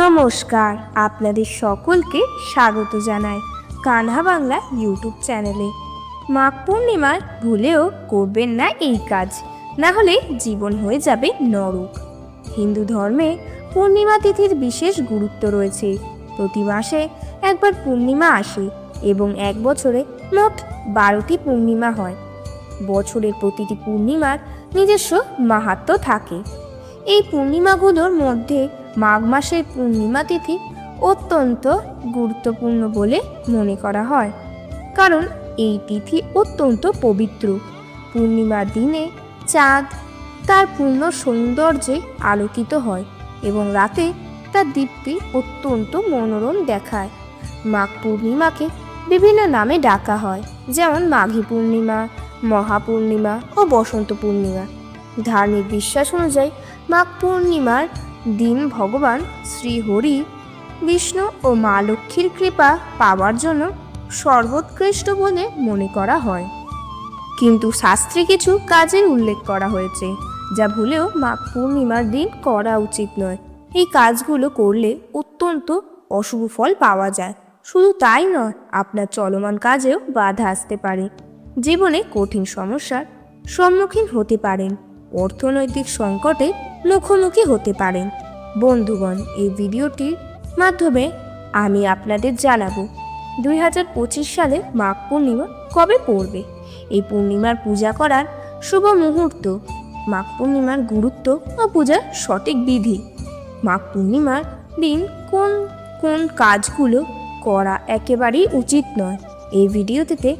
নমস্কার, আপনাদের সকলকে স্বাগত জানাই কানহা বাংলা ইউটিউব চ্যানেলে। মাঘ পূর্ণিমার ভুলেও করবেন না এই কাজ, না হলে জীবন হয়ে যাবে নরক। হিন্দু ধর্মে পূর্ণিমা তিথির বিশেষ গুরুত্ব রয়েছে। প্রতি মাসে একবার পূর্ণিমা আসে এবং এক বছরে মোট বারোটি পূর্ণিমা হয়। বছরের প্রতিটি পূর্ণিমার নিজস্ব মাহাত্ম্য থাকে। এই পূর্ণিমাগুলোর মধ্যে মাঘ মাসের পূর্ণিমা তিথি অত্যন্ত গুরুত্বপূর্ণ বলে মনে করা হয়। কারণ এই তিথি অত্যন্ত পবিত্র। পূর্ণিমার দিনে চাঁদ তার পূর্ণ সৌন্দর্যে আলোকিত হয় এবং রাতে তার দীপ্তি অত্যন্ত মনোরম দেখায়। মাঘ পূর্ণিমাকে বিভিন্ন নামে ডাকা হয়, যেমন মাঘী পূর্ণিমা মহাপূর্ণিমা ও বসন্ত পূর্ণিমা। ধার্মিক বিশ্বাস অনুযায়ী মাঘ পূর্ণিমার দিন ভগবান শ্রীহরি বিষ্ণু ও মা লক্ষ্মীর কৃপা পাওয়ার জন্য সর্বোৎকৃষ্ট বলে মনে করা হয়। কিন্তু শাস্ত্রে কিছু কাজের উল্লেখ করা হয়েছে, যা ভুলেও মা পূর্ণিমার দিন করা উচিত নয়। এই কাজগুলো করলে অত্যন্ত অশুভ ফল পাওয়া যায়। শুধু তাই নয়, আপনার চলমান কাজেও বাধা আসতে পারে। জীবনে কঠিন সমস্যার সম্মুখীন হতে পারেন। অর্থনৈতিক সংকটে মুখোমুখি হতে পারেন। বন্ধুগণ, এই ভিডিওটির মাধ্যমে আমি আপনাদের জানাব, দুই হাজার পঁচিশ সালে মাঘ পূর্ণিমা কবে পড়বে? এই পূর্ণিমার পূজা করার শুভ মুহূর্ত, মাঘ পূর্ণিমার গুরুত্ব ও পূজার সঠিক বিধি। মাঘ পূর্ণিমার দিন কোন কোন কাজগুলো করা একেবারেই উচিত নয়। এই ভিডিওটিতে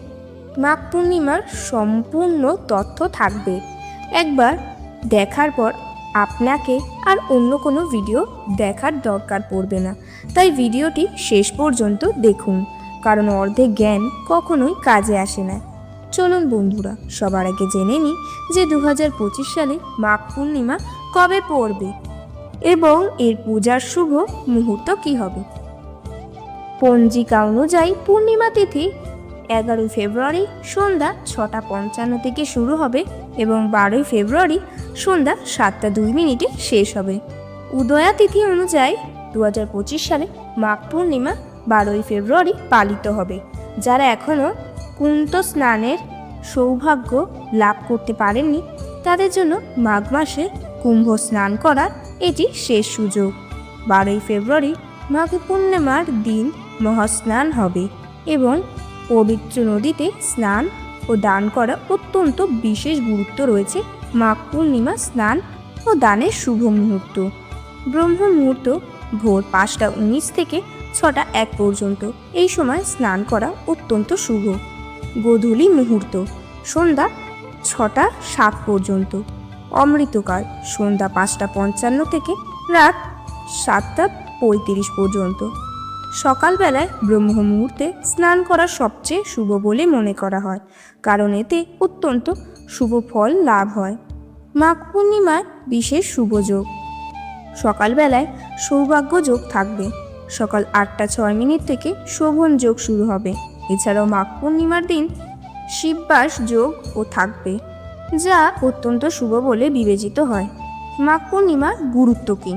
মাঘ পূর্ণিমার সম্পূর্ণ তথ্য থাকবে। একবার দেখার পর আপনাকে আর অন্য কোনো ভিডিও দেখার দরকার পড়বে না। তাই ভিডিওটি শেষ পর্যন্ত দেখুন, কারণ অর্ধেক জ্ঞান কখনোই কাজে আসে না। চলুন বন্ধুরা, সবার আগে জেনে নিই যে দু হাজার পঁচিশ সালে মাঘ পূর্ণিমা কবে পড়বে এবং এর পূজার শুভ মুহূর্ত কী হবে। পঞ্জিকা অনুযায়ী পূর্ণিমা তিথি এগারোই ফেব্রুয়ারি সন্ধ্যা ছটা পঞ্চান্ন থেকে শুরু হবে এবং বারোই ফেব্রুয়ারি সন্ধ্যা সাতটা দুই মিনিটে শেষ হবে। উদয়া তিথি অনুযায়ী দু হাজার পঁচিশ সালে মাঘ পূর্ণিমা বারোই ফেব্রুয়ারি পালিত হবে। যারা এখনও কুন্ত স্নানের সৌভাগ্য লাভ করতে পারেননি, তাদের জন্য মাঘ মাসে কুম্ভ স্নান করার এটি শেষ সুযোগ। বারোই ফেব্রুয়ারি মাঘ পূর্ণিমার দিন মহাস্নান হবে এবং পবিত্র নদীতে স্নান ও দান করা অত্যন্ত বিশেষ গুরুত্ব রয়েছে। মাঘ পূর্ণিমা স্নান ও দানের শুভ মুহূর্ত। ব্রহ্ম মুহূর্ত ভোর পাঁচটা উনিশ থেকে ছটা এক পর্যন্ত। এই সময় স্নান করা অত্যন্ত শুভ। গোধূলি মুহূর্ত সন্ধ্যা ছটা সাত পর্যন্ত। অমৃতকাল সন্ধ্যা পাঁচটা পঞ্চান্ন থেকে রাত সাতটা পঁয়ত্রিশ পর্যন্ত। সকালবেলায় ব্রহ্ম মুহূর্তে স্নান করা সবচেয়ে শুভ বলে মনে করা হয়, কারণ এতে অত্যন্ত শুভ ফল লাভ হয়। মাঘ পূর্ণিমার বিশেষ শুভ যোগ। সকালবেলায় সৌভাগ্য যোগ থাকবে। সকাল আটটা ছয় মিনিট থেকে শোভন যোগ শুরু হবে। এছাড়াও মাঘ পূর্ণিমার দিন শিববাস যোগ ও থাকবে, যা অত্যন্ত শুভ বলে বিবেচিত হয়। মাঘ পূর্ণিমার গুরুত্ব কী?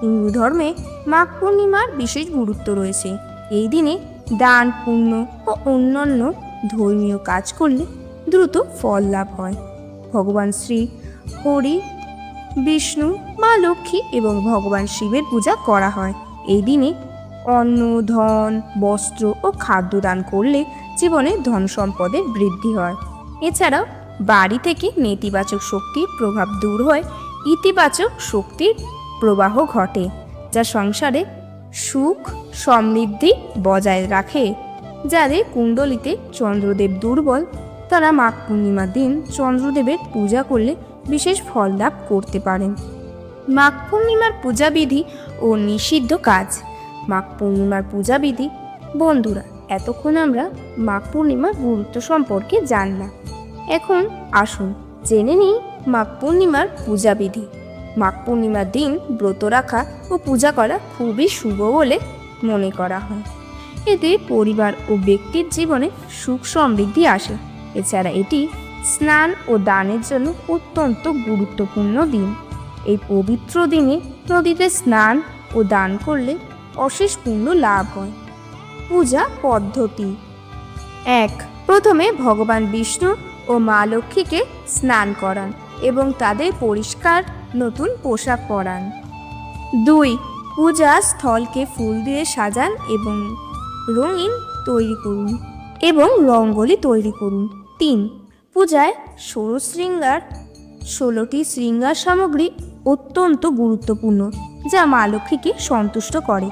হিন্দু ধর্মে মাঘ পূর্ণিমার বিশেষ গুরুত্ব রয়েছে। এই দিনে দান, পুণ্য ও অন্যান্য ধর্মীয় কাজ করলে দ্রুত ফল লাভ হয়। ভগবান শ্রী, হরি, বিষ্ণু, মা লক্ষ্মী এবং ভগবান শিবের পূজা করা হয়। এই দিনে অন্ন, ধন, বস্ত্র ও খাদ্য দান করলে জীবনে ধন সম্পদের বৃদ্ধি হয়। এছাড়াও বাড়ি থেকে নেতিবাচক শক্তির প্রভাব দূর হয়। ইতিবাচক শক্তির প্রবাহ ঘটে, যা সংসারে সুখ সমৃদ্ধি বজায় রাখে। যাদের কুণ্ডলিতে চন্দ্রদেব দুর্বল, তারা মাঘ পূর্ণিমার দিন চন্দ্রদেবের পূজা করলে বিশেষ ফল লাভ করতে পারেন। মাঘ পূর্ণিমার পূজাবিধি ও নিষিদ্ধ কাজ। মাঘ পূর্ণিমার পূজাবিধি, বন্ধুরা, এতক্ষণ আমরা মাঘ পূর্ণিমার গুরুত্ব সম্পর্কে জানলাম। এখন আসুন জেনে নিই মাঘ পূর্ণিমার পূজাবিধি। মাঘ পূর্ণিমার দিন ব্রত রাখা ও পূজা করা খুবই শুভ বলে মনে করা হয়। এতে পরিবার ও ব্যক্তির জীবনে সুখ সমৃদ্ধি আসে। এছাড়া এটি স্নান ও দানের জন্য অত্যন্ত গুরুত্বপূর্ণ দিন। এই পবিত্র দিনে নদীতে স্নান ও দান করলে অশেষ পুণ্য লাভ হয়। পূজা পদ্ধতি। এক, প্রথমে ভগবান বিষ্ণু ও মা লক্ষ্মীকে স্নান করান এবং তাদের পরিষ্কার নতুন পোশাক পরান। দুই, পূজা স্থলকে ফুল দিয়ে সাজান এবং রঙিন তৈরি করুন এবং রঙ্গোলি তৈরি করুন। তিন, পূজায় ষোলো শৃঙ্গার ষোলোটি শৃঙ্গার সামগ্রী অত্যন্ত গুরুত্বপূর্ণ, যা মা লক্ষ্মীকে সন্তুষ্ট করে।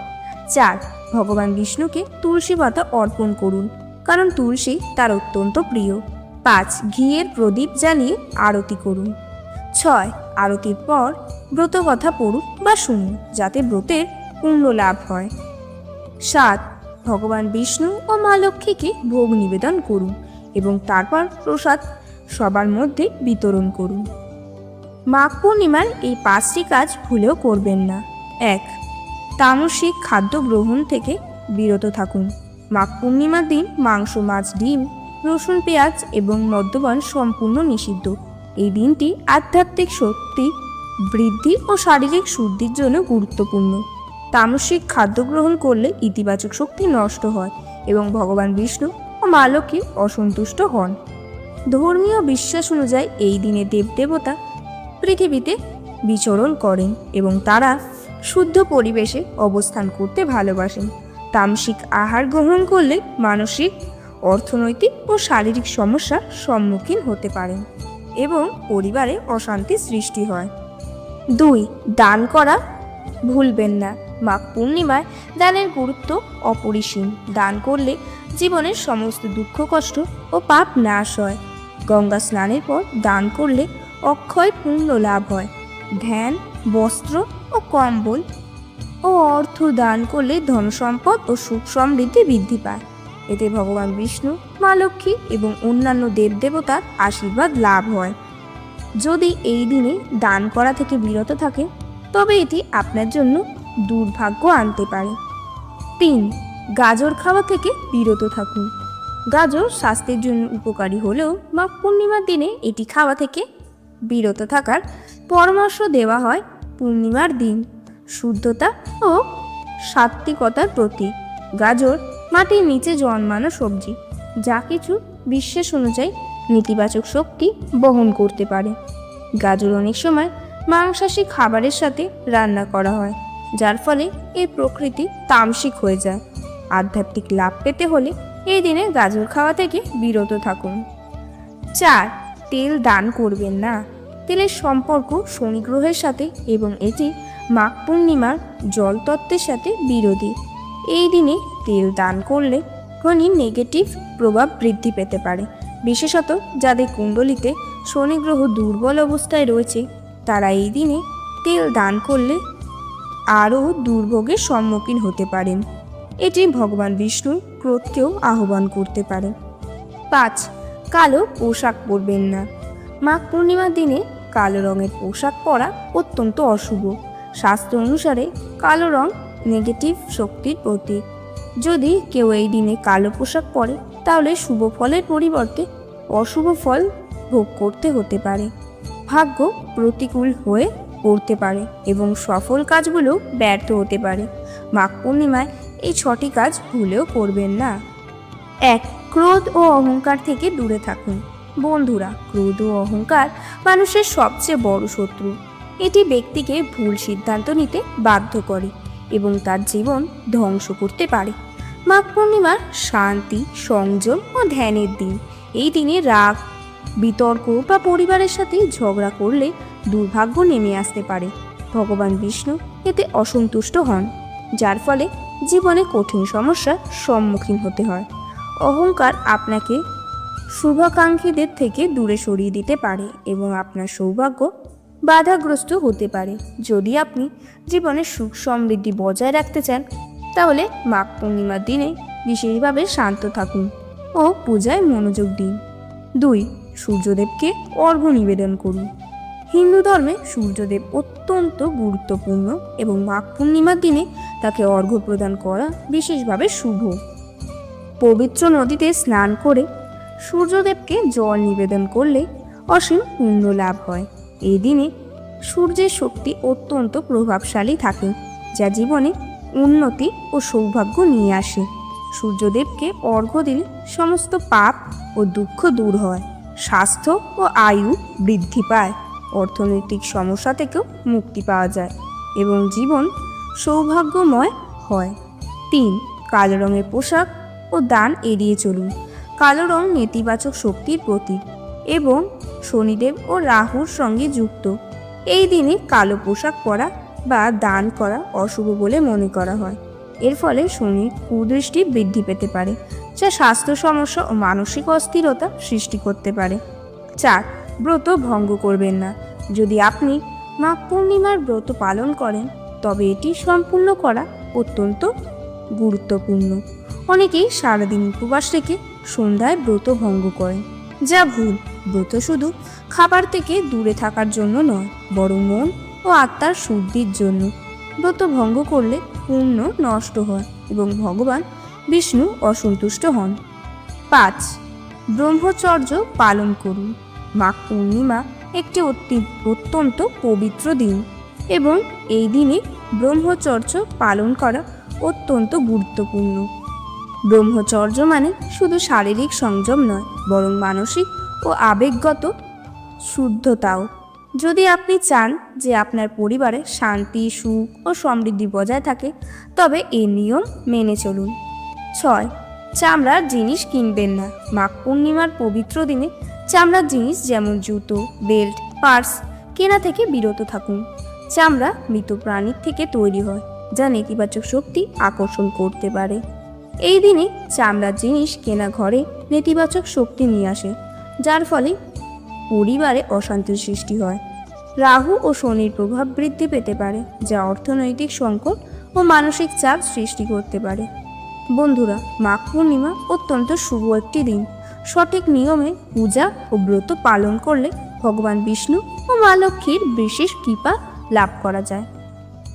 চার, ভগবান বিষ্ণুকে তুলসী পাতা অর্পণ করুন, কারণ তুলসী তার অত্যন্ত প্রিয়। পাঁচ, ঘিয়ের প্রদীপ জ্বালিয়ে আরতি করুন। ছয়, আরতির পর ব্রত কথা পড়ুন বা শুনুন যাতে ব্রতের পুণ্য লাভ হয়। সাত, ভগবান বিষ্ণু ও মা লক্ষ্মীকে ভোগ নিবেদন করুন এবং তারপর প্রসাদ সবার মধ্যে বিতরণ করুন। মাঘ পূর্ণিমার এই পাঁচটি কাজ ভুলেও করবেন না। এক, তামসিক খাদ্য গ্রহণ থেকে বিরত থাকুন। মাঘ পূর্ণিমার দিন মাংস, মাছ, ডিম, রসুন, পেঁয়াজ এবং মদ্যপান সম্পূর্ণ নিষিদ্ধ। এই দিনটি আধ্যাত্মিক শক্তি, বৃদ্ধি ও শারীরিক শুদ্ধির জন্য গুরুত্বপূর্ণ। তামসিক খাদ্য গ্রহণ করলে ইতিবাচক শক্তি নষ্ট হয় এবং ভগবান বিষ্ণু ও মা লক্ষ্মী অসন্তুষ্ট হন। ধর্মীয় বিশ্বাস অনুযায়ী এই দিনে দেবদেবতা পৃথিবীতে বিচরণ করেন এবং তারা শুদ্ধ পরিবেশে অবস্থান করতে ভালোবাসেন। তামসিক আহার গ্রহণ করলে মানসিক, অর্থনৈতিক ও শারীরিক সমস্যার সম্মুখীন হতে পারেন। এবং পরিবারে অশান্তি সৃষ্টি হয়। দুই, দান করা। ভুলবেন না। মাঘ পূর্ণিমায় দানের গুরুত্ব অপরিসীম। দান করলে জীবনের সমস্ত দুঃখ, কষ্ট ও পাপ নাশ হয়। গঙ্গা স্নানের পর দান করলে অক্ষয় পুণ্য লাভ হয়। ধ্যান, বস্ত্র ও কম্বল ও অর্থ দান করলে ধন সম্পদ ও সুখ সমৃদ্ধি বৃদ্ধি পায়। এতে ভগবান বিষ্ণু, মা লক্ষ্মী এবং অন্যান্য দেবদেবতার আশীর্বাদ লাভ হয়। যদি এই দিনে দান করা থেকে বিরত থাকে, তবে এটি আপনার জন্য দুর্ভাগ্য আনতে পারে। তিন, গাজর খাওয়া থেকে বিরত থাকুন। গাজর স্বাস্থ্যের জন্য উপকারী হলেও মাঘ পূর্ণিমার দিনে এটি খাওয়া থেকে বিরত থাকার পরামর্শ দেওয়া হয় পূর্ণিমার দিন। শুদ্ধতা ও সাত্ত্বিকতার প্রতীক। গাজর মাটির নিচে জন্মানো সবজি, যা কিছু বিশ্বাস অনুযায়ী নেতিবাচক শক্তি বহন করতে পারে। গাজর অনেক সময় মাংসাশী খাবারের সাথে রান্না করা হয়, যার ফলে এর প্রকৃতি তামসিক হয়ে যায়। আধ্যাত্মিক লাভ পেতে হলে এই দিনে গাজর খাওয়া থেকে বিরত থাকুন। চার, তেল দান করবেন না। তেলের সম্পর্ক শনি গ্রহের সাথে এবং এটি মাঘ পূর্ণিমার জলতত্ত্বের সাথে বিরোধী। এই দিনে তেল দান করলে শনি নেগেটিভ প্রভাব বৃদ্ধি পেতে পারে। বিশেষত যাদের কুণ্ডলিতে শনি গ্রহ দুর্বল অবস্থায় রয়েছে, তারা এই দিনে তেল দান করলে আরও দুর্ভোগের সম্মুখীন হতে পারেন। এটি ভগবান বিষ্ণুর ক্রোধকেও আহ্বান করতে পারে। পাঁচ, কালো পোশাক পরবেন না। মাঘ পূর্ণিমার দিনে কালো রঙের পোশাক পরা অত্যন্ত অশুভ। শাস্ত্র অনুসারে কালো রং নেগেটিভ শক্তির প্রতীক। যদি কেউ এই দিনে কালো পোশাক পরে, তাহলে শুভ ফলের পরিবর্তে অশুভ ফল ভোগ করতে হতে পারে। ভাগ্য প্রতিকূল হয়ে পড়তে পারে এবং সফল কাজগুলো ব্যর্থ হতে পারে। মাঘ পূর্ণিমায় এই ছটি কাজ ভুলেও করবেন না। এক, ক্রোধ ও অহংকার থেকে দূরে থাকুন। বন্ধুরা, ক্রোধ ও অহংকার মানুষের সবচেয়ে বড় শত্রু। এটি ব্যক্তিকে ভুল সিদ্ধান্ত নিতে বাধ্য করে। এবং তার জীবন ধ্বংস করতে পারে। মাঘ পূর্ণিমা শান্তি, সংযম ও ধ্যানের দিন। এই দিনে রাগ, বিতর্ক বা পরিবারের সাথে ঝগড়া করলে দুর্ভাগ্য নেমে আসতে পারে। ভগবান বিষ্ণু এতে অসন্তুষ্ট হন, যার ফলে জীবনে কঠিন সমস্যার সম্মুখীন হতে হয়। অহংকার আপনাকে শুভাকাঙ্ক্ষীদের থেকে দূরে সরিয়ে দিতে পারে এবং আপনার সৌভাগ্য বাধাগ্রস্ত হতে পারে। যদি আপনি জীবনে সুখ সমৃদ্ধি বজায় রাখতে চান, তাহলে মাঘ পূর্ণিমার দিনে বিশেষভাবে শান্ত থাকুন ও পূজায় মনোযোগ দিন। দুই, সূর্যদেবকে অর্ঘ্য নিবেদন করুন। হিন্দু ধর্মে সূর্যদেব অত্যন্ত গুরুত্বপূর্ণ এবং মাঘ পূর্ণিমার দিনে তাকে অর্ঘ্য প্রদান করা বিশেষভাবে শুভ। পবিত্র নদীতে স্নান করে সূর্যদেবকে জল নিবেদন করলে অসীম পুণ্য লাভ হয়। এই দিনে সূর্যের শক্তি অত্যন্ত প্রভাবশালী থাকে, যা জীবনে উন্নতি ও সৌভাগ্য নিয়ে আসে। সূর্যদেবকে অর্ঘ্য দিলে সমস্ত পাপ ও দুঃখ দূর হয়, স্বাস্থ্য ও আয়ু বৃদ্ধি পায়, অর্থনৈতিক সমস্যা থেকেও মুক্তি পাওয়া যায় এবং জীবন সৌভাগ্যময় হয়। তিন, কালো রঙের পোশাক ও দান এড়িয়ে চলুন। কালো রং নেতিবাচক শক্তির প্রতীক এবং শনিদেব ও রাহুর সঙ্গে যুক্ত। এই দিনে কালো পোশাক পরা বা দান করা অশুভ বলে মনে করা হয়। এর ফলে শনির কুদৃষ্টি বৃদ্ধি পেতে পারে, যা স্বাস্থ্য সমস্যা ও মানসিক অস্থিরতা সৃষ্টি করতে পারে। চার, ব্রত ভঙ্গ করবেন না। যদি আপনি মাঘ পূর্ণিমার ব্রত পালন করেন, তবে এটি সম্পূর্ণ করা অত্যন্ত গুরুত্বপূর্ণ। অনেকেই সারাদিন উপবাস রেখে সন্ধ্যায় ব্রত ভঙ্গ করেন, যা ভুল। ব্রত শুধু খাবার থেকে দূরে থাকার জন্য নয়, বরং মন ও আত্মার শুদ্ধির জন্য। ব্রত ভঙ্গ করলে পূর্ণ নষ্ট হয় এবং ভগবান বিষ্ণু অসন্তুষ্ট হন। পাঁচ, ব্রহ্মচর্য পালন করুন। মাঘ পূর্ণিমা একটি অতি- অত্যন্ত পবিত্র দিন এবং এই দিনে ব্রহ্মচর্য পালন করা অত্যন্ত গুরুত্বপূর্ণ। ব্রহ্মচর্য মানে শুধু শারীরিক সংযম নয়, বরং মানসিক ও আবেগগত শুদ্ধতাও। যদি আপনি চান যে আপনার পরিবারে শান্তি, সুখ ও সমৃদ্ধি বজায় থাকে, তবে এই নিয়ম মেনে চলুন। ছয়, চামড়ার জিনিস কিনবেন না। মাঘ পূর্ণিমার পবিত্র দিনে চামড়ার জিনিস যেমন জুতো, বেল্ট, পার্স কেনা থেকে বিরত থাকুন। চামড়া মৃত প্রাণীর থেকে তৈরি হয়, যা নেতিবাচক শক্তি আকর্ষণ করতে পারে। এই দিনে চামড়ার জিনিস কেনা ঘরে নেতিবাচক শক্তি নিয়ে আসে। যার ফলে পরিবারে অশান্তির সৃষ্টি হয়। রাহু ও শনির প্রভাব বৃদ্ধি পেতে পারে, যা অর্থনৈতিক সংকট ও মানসিক চাপ সৃষ্টি করতে পারে। বন্ধুরা, মাঘ পূর্ণিমা অত্যন্ত শুভ একটি দিন। সঠিক নিয়মে পূজা ও ব্রত পালন করলে ভগবান বিষ্ণু ও মা লক্ষ্মীর বিশেষ কৃপা লাভ করা যায়।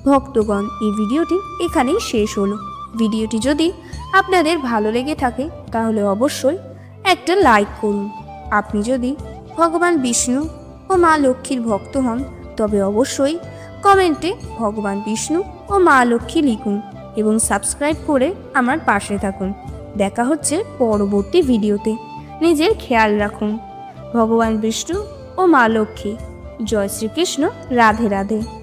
ভক্তগণ, এই ভিডিওটি এখানেই শেষ হলো। ভিডিওটি যদি আপনাদের ভালো লেগে থাকে, তাহলে অবশ্যই একটা লাইক করুন। আপনি যদি ভগবান বিষ্ণু ও মা লক্ষ্মীর ভক্ত হন, তবে অবশ্যই কমেন্টে ভগবান বিষ্ণু ও মা লক্ষ্মী লিখুন এবং সাবস্ক্রাইব করে আমার পাশে থাকুন। দেখা হচ্ছে পরবর্তী ভিডিওতে। নিজের খেয়াল রাখুন। ভগবান বিষ্ণু ও মা লক্ষ্মী। জয় শ্রীকৃষ্ণ। রাধে রাধে।